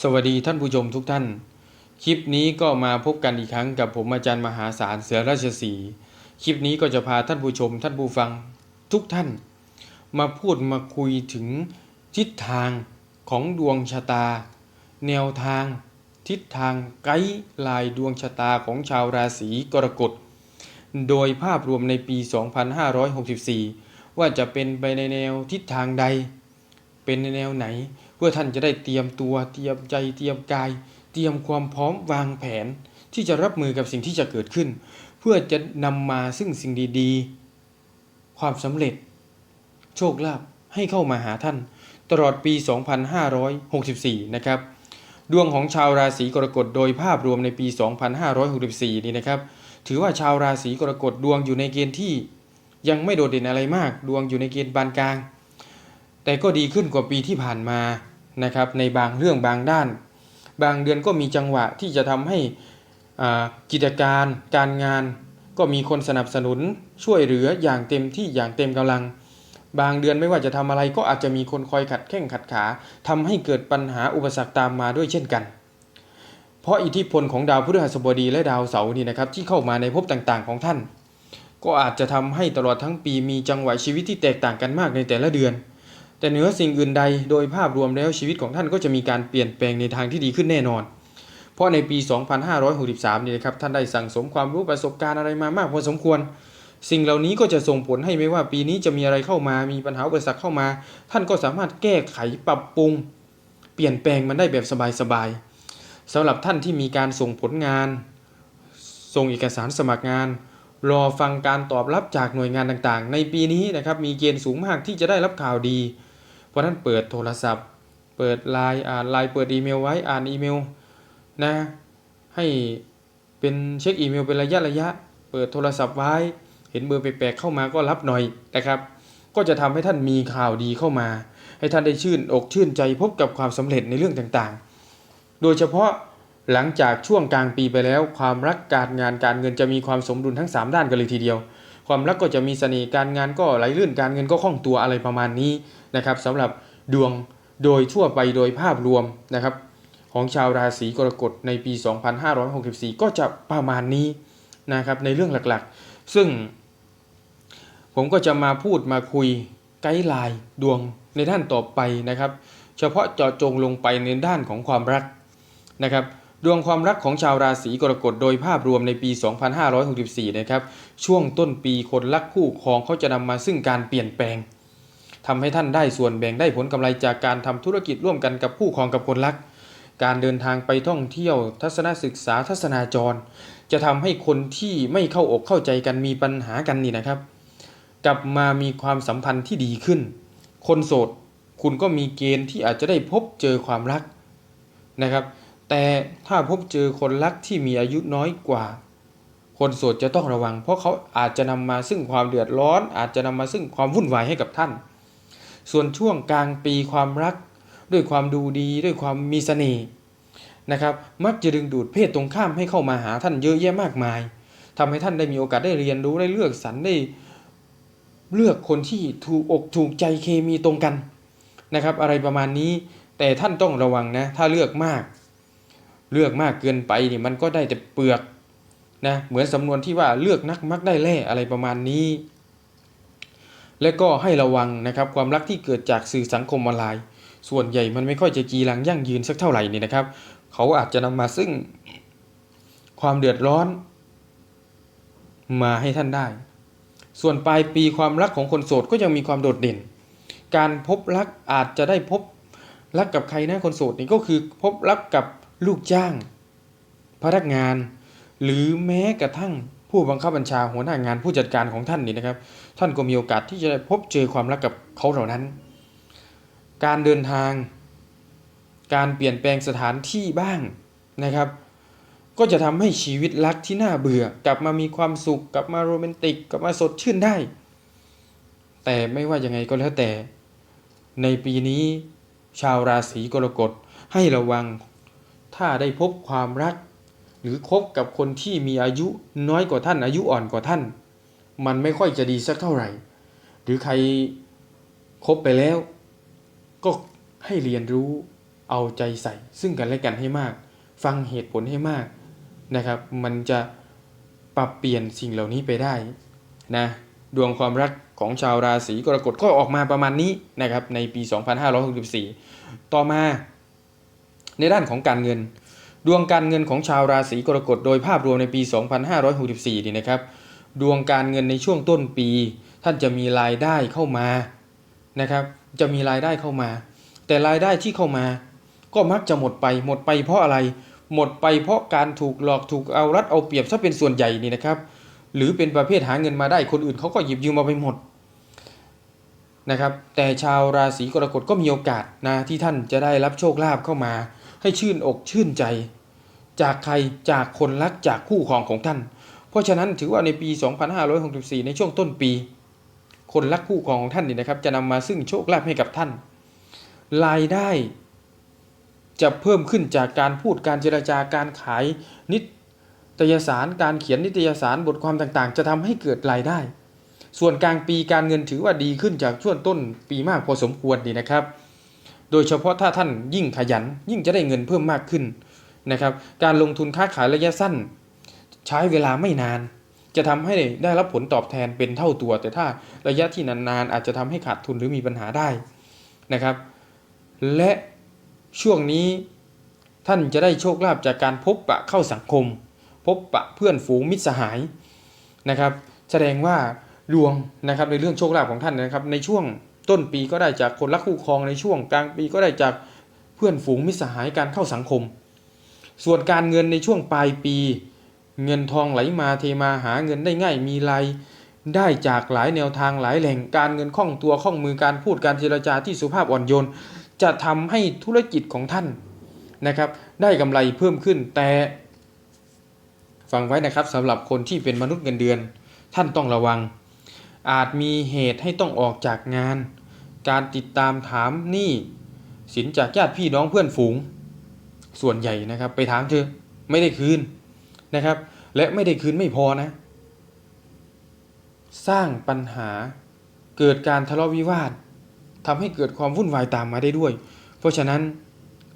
สวัสดีท่านผู้ชมทุกท่าน คลิปนี้ก็มาพบกันอีกครั้งกับผมอาจารย์มหาศาลเสือราชสีคลิปนี้ก็จะพาท่านผู้ชมท่านผู้ฟังทุกท่าน มาพูดมาคุยถึงทิศทางของดวงชะตา แนวทาง ทิศทางไกด์ลน์ดวงชะตาของชาวราศีกรกฎโดยภาพรวมในปี 2564 ว่าจะเป็นไปในแนวทิศทางใด เป็นในแนวไหน เพื่อท่านจะได้เตรียมตัวเตรียมใจเตรียมกาย เตรียมความพร้อมวางแผน ที่จะรับมือกับสิ่งที่จะเกิดขึ้น เพื่อจะนำมาซึ่งสิ่งดีๆ ความสำเร็จ โชคลาภให้เข้ามาหาท่าน ตลอดปี 2564 นะครับดวงของชาวราศีกรกฎโดยภาพรวมในปี 2564 นี่นะครับ ถือว่าชาวราศีกรกฎดวงอยู่ในเกณฑ์ที่ยังไม่โดดเด่นอะไรมาก ดวงอยู่ในเกณฑ์ปานกลาง แต่ก็ดีขึ้นกว่าปีที่ผ่านมา นะครับในบางเรื่องบางด้าน บางเดือนก็มีจังหวะที่จะทำให้กิจการการงาน ก็มีคนสนับสนุนช่วยเหลืออย่างเต็มที่อย่างเต็มกำลัง บางเดือนไม่ว่าจะทำอะไรก็อาจจะมีคนคอยขัดแข้งขัดขาทำให้เกิดปัญหาอุปสรรคตามมาด้วยเช่นกัน เพราะอิทธิพลของดาวพฤหัสบดีและดาวเสาร์นี่นะครับที่เข้ามาในภพต่างๆของท่าน ก็อาจจะทำให้ตลอดทั้งปีมีจังหวะชีวิตที่แตกต่างกันมากในแต่ละเดือน แต่เหนือสิ่งอื่นใดโดยภาพรวมแล้วชีวิตของท่านก็จะมีการเปลี่ยนแปลงในทางที่ดีขึ้นแน่นอน เพราะในปี 2563นี่นะครับท่านได้สั่งสมความรู้ประสบการณ์อะไรมามากพอสมควร สิ่งเหล่านี้ก็จะส่งผลให้ไม่ว่าปีนี้จะมีอะไรเข้ามา มีปัญหาอุปสรรคเข้ามา ท่านก็สามารถแก้ไขปรับปรุง เปลี่ยนแปลงมันได้แบบสบายๆสำหรับท่านที่มีการส่งผลงาน ส่งเอกสารสมัครงานรอฟังการตอบรับจากหน่วยงานต่างๆ ในปีนี้นะครับมีเกณฑ์สูงมากที่จะได้รับข่าวดี ราะฉะนั้นเปิดโทรศัพท์ เปิดไลน์อ่านไลน์เปิดอีเมลไว้อ่านอีเมลนะให้เป็นเช็คอีเมลเป็นระยะระยะ เปิดโทรศัพท์ไว้ เห็นเบอร์แปลกๆเข้ามาก็รับหน่อยนะครับ ก็จะทำให้ท่านมีข่าวดีเข้ามา ให้ท่านได้ชื่นอกชื่นใจพบกับความสำเร็จในเรื่องต่างๆ โดยเฉพาะหลังจากช่วงกลางปีไปแล้ว ความรักการงานการเงินจะมีความสมดุลทั้ง 3 ด้านกันเลยทีเดียว ความรักก็จะมีเสน่ห์การงานก็ไหลลื่นการเงินก็คล่องตัวอะไรประมาณนี้ นะครับสำหรับดวงโดยทั่วไปโดยภาพรวมนะครับ ของชาวราศีกรกฎในปี 2564 ก็จะประมาณนี้นะครับในเรื่องหลักๆ ซึ่งผมก็จะมาพูดมาคุยไกด์ไลน์ดวงในด้านต่อไปนะครับ เฉพาะเจาะจงลงไปในด้านของความรักนะครับดวงความรักของชาวราศีกรกฎโดยภาพรวมในปี 2564 นะครับ ช่วงต้นปีคนรักคู่ครองเขาจะนำมาซึ่งการเปลี่ยนแปลง ทำให้ท่านได้ส่วนแบ่งได้ผลกำไรจากการทำธุรกิจร่วมกันกับคู่ครองกับคนรัก การเดินทางไปท่องเที่ยว ทัศนศึกษาทัศนาจร จะทำให้คนที่ไม่เข้าอกเข้าใจกันมีปัญหากันนี่นะครับ กลับมามีความสัมพันธ์ที่ดีขึ้น คนโสดคุณก็มีเกณฑ์ที่อาจจะได้พบเจอความรักนะครับ แต่ถ้าพบเจอคนรักที่มีอายุน้อยกว่า คนโสดจะต้องระวัง เพราะเขาอาจจะนำมาซึ่งความเดือดร้อน อาจจะนำมาซึ่งความวุ่นวายให้กับท่าน ส่วนช่วงกลางปีความรัก ด้วยความดูดีด้วยความมีเสน่ห์นะครับ มักจะดึงดูดเพศตรงข้ามให้เข้ามาหาท่านเยอะแยะมากมายทำให้ท่านได้มีโอกาสได้เรียนรู้ได้เลือกสรรได้เลือกคนที่ถูกอกถูกใจเคมีตรงกันนะครับ อะไรประมาณนี้แต่ท่านต้องระวังนะ ถ้าเลือกมาก เลือกมากเกินไปนี่มันก็ได้แต่เปลือกนะเหมือนสำนวนที่ว่าเลือกนักมักได้แล่อะไรประมาณนี้ และก็ให้ระวังนะครับความรักที่เกิดจากสื่อสังคมออนไลน์ ส่วนใหญ่มันไม่ค่อยจะจีรังยั่งยืนสักเท่าไหร่นี่นะครับ เขาอาจจะนำมาซึ่งความเดือดร้อน มาให้ท่านได้ ส่วนปลายปีความรักของคนโสดก็ยังมีความโดดเด่น การพบรักอาจจะได้พบรักกับใครนะคนโสดนี่ก็คือพบรักกับลูกจ้าง พนักงาน หรือแม้กระทั่ง ผู้บังคับบัญชาหัวหน้างานผู้จัดการของท่านนี่นะครับ ท่านก็มีโอกาสที่จะได้พบเจอความรักกับเขาเหล่านั้น การเดินทาง การเปลี่ยนแปลงสถานที่บ้างนะครับ ก็จะทำให้ชีวิตรักที่น่าเบื่อ กลับมามีความสุข กลับมาโรแมนติก กลับมาสดชื่นได้ แต่ไม่ว่ายังไงก็แล้วแต่ ในปีนี้ชาวราศีกรกฎให้ระวัง ถ้าได้พบความรัก หรือคบกับคนที่มีอายุน้อยกว่าท่าน อายุอ่อนกว่าท่าน มันไม่ค่อยจะดีสักเท่าไหร่ หรือใครคบไปแล้ว ก็ให้เรียนรู้เอาใจใส่ ซึ่งกันและกันให้มาก ฟังเหตุผลให้มากนะครับ มันจะปรับเปลี่ยนสิ่งเหล่านี้ไปได้นะดวงความรักของชาวราศีกรกฎก็ออกมาประมาณนี้นะครับในปี 2564 ต่อมาในด้านของการเงิน ดวงการเงินของชาวราศีกรกฎโดยภาพรวมในปี 2564นี่นะครับ ดวงการเงินในช่วงต้นปี ท่านจะมีรายได้เข้ามานะครับ จะมีรายได้เข้ามา แต่รายได้ที่เข้ามา ก็มักจะหมดไปหมดไปเพราะอะไร หมดไปเพราะการถูกหลอกถูกเอารัดเอาเปรียบซะเป็นส่วนใหญ่นี่นะครับ หรือเป็นประเภทหาเงินมาได้คนอื่นเขาก็หยิบยืมมาไปหมดนะครับแต่ชาวราศีกรกฎก็มีโอกาสนะที่ท่านจะได้รับโชคลาภเข้ามา ให้ชื่นอกชื่นใจ จากใครจากคนรักจากคู่ครองของท่าน เพราะฉะนั้นถือว่าในปี 2564 ในช่วงต้นปี คนรักคู่ครองของท่านนี่นะครับ จะนำมาซึ่งโชคลาภให้กับท่าน รายได้ จะเพิ่มขึ้นจากการพูดการเจรจาการขายนิตยสารการเขียนนิตยสารบทความต่างๆ จะทำให้เกิดรายได้ ส่วนกลางปีการเงินถือว่าดีขึ้นจากช่วงต้นปีมากพอสมควรดีนะครับ โดยเฉพาะถ้าท่านยิ่งขยัน ยิ่งจะได้เงินเพิ่มมากขึ้นนะครับ การลงทุนค้าขายระยะสั้น ใช้เวลาไม่นาน จะทำให้ได้รับผลตอบแทนเป็นเท่าตัว แต่ถ้าระยะที่นานๆอาจจะทำให้ขาดทุนหรือมีปัญหาได้นะครับ และช่วงนี้ท่านจะได้โชคลาภจากการพบปะเข้าสังคม พบปะเพื่อนฝูงมิตรสหายนะครับ แสดงว่าดวงนะครับในเรื่องโชคลาภของท่านนะครับในช่วง ต้นปีก็ได้จากคนรักคู่ครองในช่วงกลางปีก็ได้จากเพื่อนฝูงมิสหายการเข้าสังคม ส่วนการเงินในช่วงปลายปี เงินทองไหลมาเทมาหาเงินได้ง่ายมีรายได้จากหลายแนวทางหลายแหล่งการเงินคล่องตัวคล่องมือการพูดการเจรจาที่สุภาพอ่อนโยน จะทำให้ธุรกิจของท่านนะครับ ได้กำไรเพิ่มขึ้นแต่ ฟังไว้นะครับสำหรับคนที่เป็นมนุษย์เงินเดือน ท่านต้องระวัง อาจมีเหตุให้ต้องออกจากงาน การติดตามถามหนี้สินจากญาติพี่น้องเพื่อนฝูง ส่วนใหญ่นะครับ ไปถามเธอไม่ได้คืนนะครับ และไม่ได้คืนไม่พอนะ สร้างปัญหาเกิดการทะเลาะวิวาททำให้เกิดความวุ่นวายตามมาได้ด้วย เพราะฉะนั้น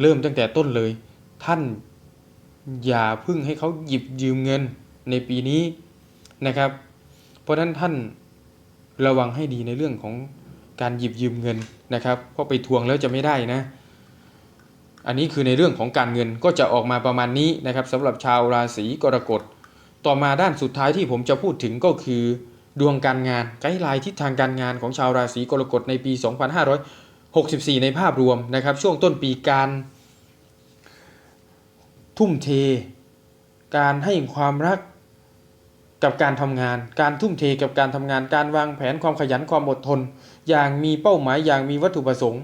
เริ่มตั้งแต่ต้นเลย ท่านอย่าพึ่งให้เขาหยิบยืมเงินในปีนี้นะครับ เพราะฉะนั้นท่าน ระวังให้ดีในเรื่องของการหยิบยืมเงินนะครับเพราะไปทวงแล้วจะไม่ได้นะ อันนี้คือในเรื่องของการเงินก็จะออกมาประมาณนี้นะครับสำหรับชาวราศีกรกฎ ต่อมาด้านสุดท้ายที่ผมจะพูดถึงก็คือ ดวงการงานไกด์ไลน์ทิศทางการงานของชาวราศีกรกฎในปี 2564 ในภาพรวมนะครับ ช่วงต้นปีการ ทุ่มเท การให้ความรัก กับการทำงาน การทุ่มเทกับการทำงาน การวางแผนความขยันความอดทน อย่างมีเป้าหมายอย่างมีวัตถุประสงค์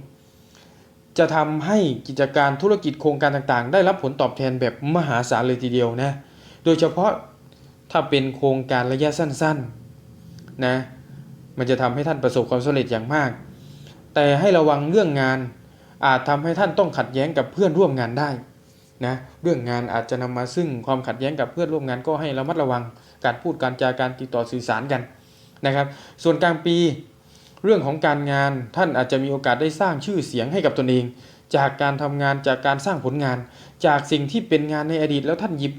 จะทำให้กิจการธุรกิจโครงการต่างๆ ได้รับผลตอบแทนแบบมหาศาลเลยทีเดียวนะ โดยเฉพาะถ้าเป็นโครงการระยะสั้นๆนะมันจะทำให้ท่านประสบความสำเร็จอย่างมาก แต่ให้ระวังเรื่องงานอาจทำให้ท่านต้องขัดแย้งกับเพื่อนร่วมงานได้ นะเรื่องงานอาจจะนำมาซึ่งความขัดแย้งกับเพื่อนร่วมงานก็ให้ระมัดระวัง การพูดการจาการติดต่อสื่อสารกันนะครับ ส่วนกลางปี เรื่องของการงานท่านอาจจะมีโอกาสได้สร้างชื่อเสียงให้กับตนเอง จากการทำงานจากการสร้างผลงาน จากสิ่งที่เป็นงานในอดีตแล้วท่านหยิบ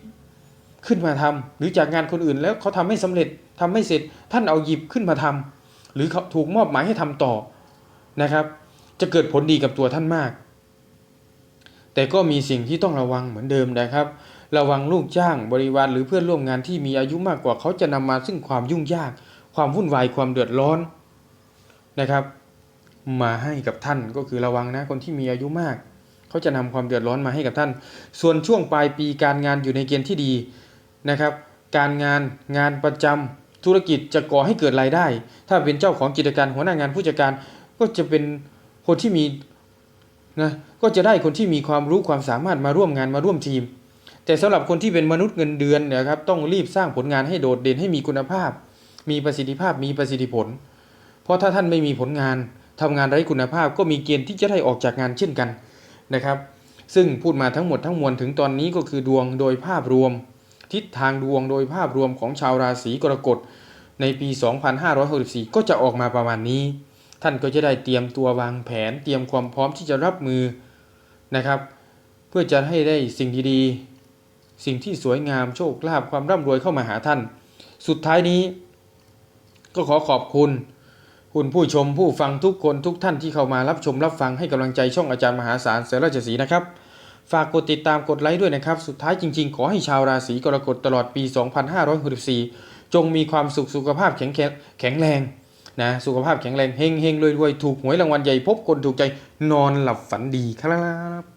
ขึ้นมาทำหรือจากงานคนอื่นแล้วเขาทำไม่สำเร็จทำไม่เสร็จ ท่านเอาหยิบขึ้นมาทำหรือเขาถูกมอบหมายให้ทำต่อนะครับ จะเกิดผลดีกับตัวท่านมาก แต่ก็มีสิ่งที่ต้องระวังเหมือนเดิมนะครับ ระวังลูกจ้างบริวารหรือเพื่อนร่วมงานที่มีอายุมากกว่าเขาจะนำมาซึ่งความยุ่งยาก ความวุ่นวายความเดือดร้อนนะครับ มาให้กับท่านก็คือระวังนะคนที่มีอายุมาก เขาจะนำความเดือดร้อนมาให้กับท่าน ส่วนช่วงปลายปีการงานอยู่ในเกณฑ์ที่ดีนะครับ การงานงานประจำธุรกิจจะก่อให้เกิดรายได้ ถ้าเป็นเจ้าของกิจการหัวหน้างานผู้จัดการก็จะเป็นคนที่มี นะก็จะได้คนที่มีความรู้ความสามารถมาร่วมงานมาร่วมทีม แต่สำหรับคนที่เป็นมนุษย์เงินเดือนนยครับต้องรีบสร้างผลงานให้โดดเด่นให้มีคุณภาพ มีประสิทธิภาพมีประสิทธิผล เพราะถ้าท่านไม่มีผลงานทำงานไร้คุณภาพ ก็มีเกณฑ์ที่จะได้ออกจากงานเช่นกันนะครับซึ่งพูดมาทั้งหมดทั้งมวลถึงตอนนี้ก็คือดวงโดยภาพรวม ทิศทางดวงโดยภาพรวมของชาวราศีกรกฎในปี 2564 ก็จะออกมาประมาณนี้ ท่านก็จะได้เตรียมตัววางแผน เตรียมความพร้อมที่จะรับมือนะครับ เพื่อจะให้ได้สิ่งดีๆสิ่งที่สวยงามโชคลาภความร่ำรวยเข้ามาหาท่าน สุดท้ายนี้ ก็ขอขอบคุณ คุณผู้ชมผู้ฟังทุกคนทุกท่านที่เข้ามารับชมรับฟังให้กำลังใจช่องอาจารย์มหาศาลเสรราชสีนะครับฝากกดติดตามกดไลค์ด้วยนะครับ สุดท้ายจริงๆ ขอให้ชาวราศีกรกฎตลอดปี 2564 จงมีความสุขสุขภาพแข็งแข็งแข็งแรง นะสุขภาพแข็งแรงเฮงเฮงรวยรวยถูกหวยรางวัลใหญ่พบคนถูกใจนอนหลับฝันดีครับ